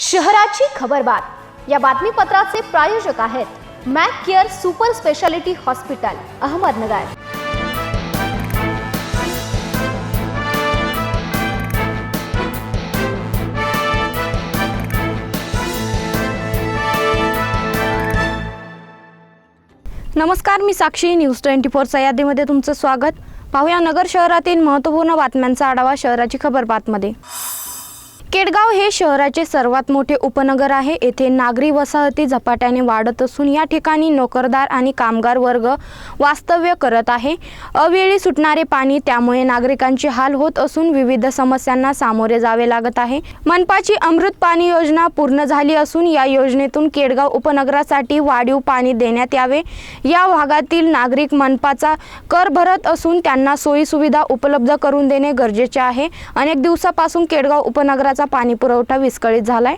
शहराची खबरबात या बातमीपत्राचे प्रायोजक आहेत Mac care super speciality hospital Ahmednagar. नमस्कार मी साक्षी. न्यूज ट्वेंटी फोरच्या यादीमध्ये तुमचं स्वागत. पाहूया नगर शहरातील महत्त्वपूर्ण बातम्यांचा आढावा शहराची खबर बातमध्ये. केडगाव हे शहराचे सर्वात मोठे उपनगर आहे. येथे नागरी वसाहती झपाट्याने वाढत असून या ठिकाणी नोकरदार आणि कामगार वर्ग वास्तव्य करत आहे. अवेळी सुटणारे पाणी त्यामुळे नागरिकांचे हाल होत असून विविध समस्यांना सामोरे जावे लागत आहे. मनपाची अमृत पाणी योजना पूर्ण झाली असून या योजनेतून केडगाव उपनगरासाठी वाढीव पाणी देण्यात यावे. या भागातील नागरिक मनपाचा कर भरत असून त्यांना सोयीसुविधा उपलब्ध करून देणे गरजेचे आहे. अनेक दिवसापासून केडगाव उपनगरात उपनगराचा पाणी पुरवठा विस्कळीत झालाय.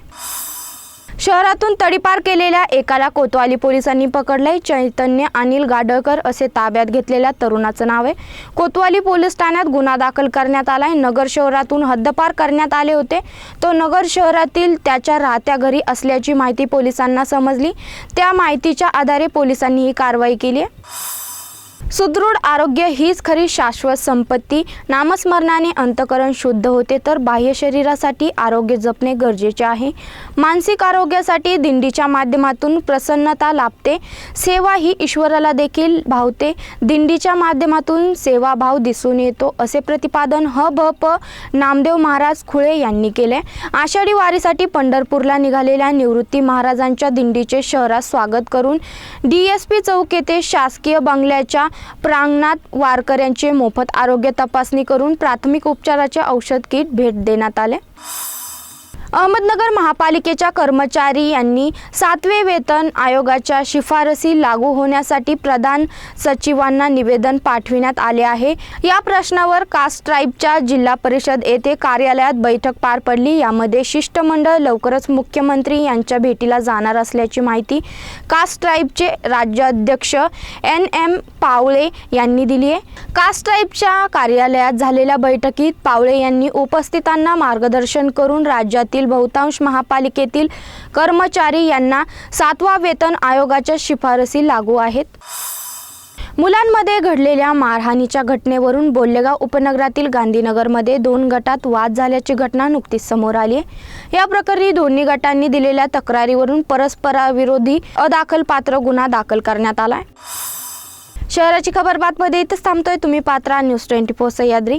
शहरातून तडीपार केलेल्या एकाला कोतवाली पोलिसांनी पकडलंय. चैतन्य अनिल गाडळकर असे ताब्यात घेतलेल्या तरुणाचं नाव आहे. कोतवाली पोलीस ठाण्यात गुन्हा दाखल करण्यात आलाय. नगर शहरातून हद्दपार करण्यात आले होते. तो नगर शहरातील त्याच्या राहत्या घरी असल्याची माहिती पोलिसांना समजली. त्या माहितीच्या आधारे पोलिसांनी ही कारवाई केली आहे. सुदृढ आरोग्य हीच खरी शाश्वत संपत्ती. नामस्मरणाने अंतकरण शुद्ध होते तर बाह्य शरीरासाठी आरोग्य जपणे गरजेचे आहे. मानसिक आरोग्यासाठी दिंडीच्या माध्यमातून प्रसन्नता लाभते. सेवा ही ईश्वराला देखील भावते. दिंडीच्या माध्यमातून सेवाभाव दिसून येतो असे प्रतिपादन ह भ प नामदेव महाराज खुळे यांनी केले. आषाढी वारीसाठी पंढरपूरला निघालेल्या निवृत्ती महाराजांच्या दिंडीचे शहरात स्वागत करून डी एस पी चौक येथे शासकीय बंगल्याच्या प्रांगणात वारकऱ्यांचे मोफत आरोग्य तपासणी करून प्राथमिक उपचाराचे औषध किट भेट देण्यात आले. अहमदनगर महापालिकेच्या कर्मचारी यांनी सातवे वेतन आयोगाच्या शिफारसी लागू होण्यासाठी प्रधान सचिवांना निवेदन पाठविण्यात आले आहे. या प्रश्नावर कास्ट ट्राईबच्या जिल्हा परिषद येथे कार्यालयात बैठक पार पडली. यामध्ये शिष्टमंडळ लवकरच मुख्यमंत्री यांच्या भेटीला जाणार असल्याची माहिती कास्ट ट्राईबचे राज्याध्यक्ष एन एम पावळे यांनी दिली आहे. कास्ट ट्राईबच्या कार्यालयात झालेल्या बैठकीत पावळे यांनी उपस्थितांना मार्गदर्शन करून राज्यातील बहुतांश महापालिकेतील कर्मचारी यांना सातवा वेतन आयोगाच्या शिफारसी लागू आहेत. मुलांमध्ये घडलेल्या मारहाणीच्या घटनेवरून बोल्लेगाव उपनगरातील गांधीनगरमध्ये दोन गटात वाद झाल्याची घटना नुकतीच समोर आली आहे. या प्रकरणी दोन्ही गटांनी दिलेल्या तक्रारीवरून परस्पराविरोधी अदाखलपात्र गुन्हा दाखल करण्यात आलाय शहराची खबर बातमध्ये इथंच थांबतोय. तुम्ही Patra news twenty four Sahyadri.